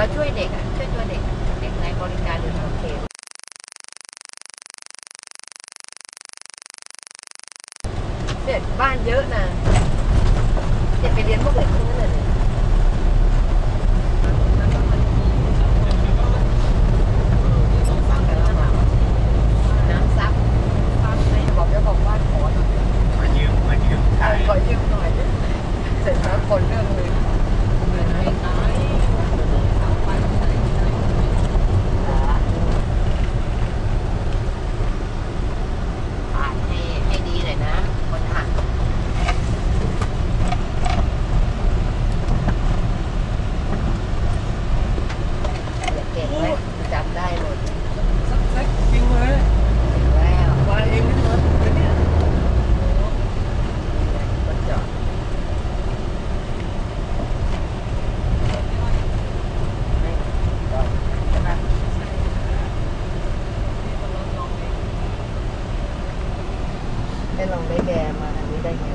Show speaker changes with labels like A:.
A: เราช่วยเด็กอะช่วยตัวเด็กเด็กในบริการหรือ
B: ทา
A: งเขตเด็กบ้านเยอะนะเด็
B: กไปเรียนพว
A: กเด็ก ให้เราได้แบมาอันนี้ได้ไง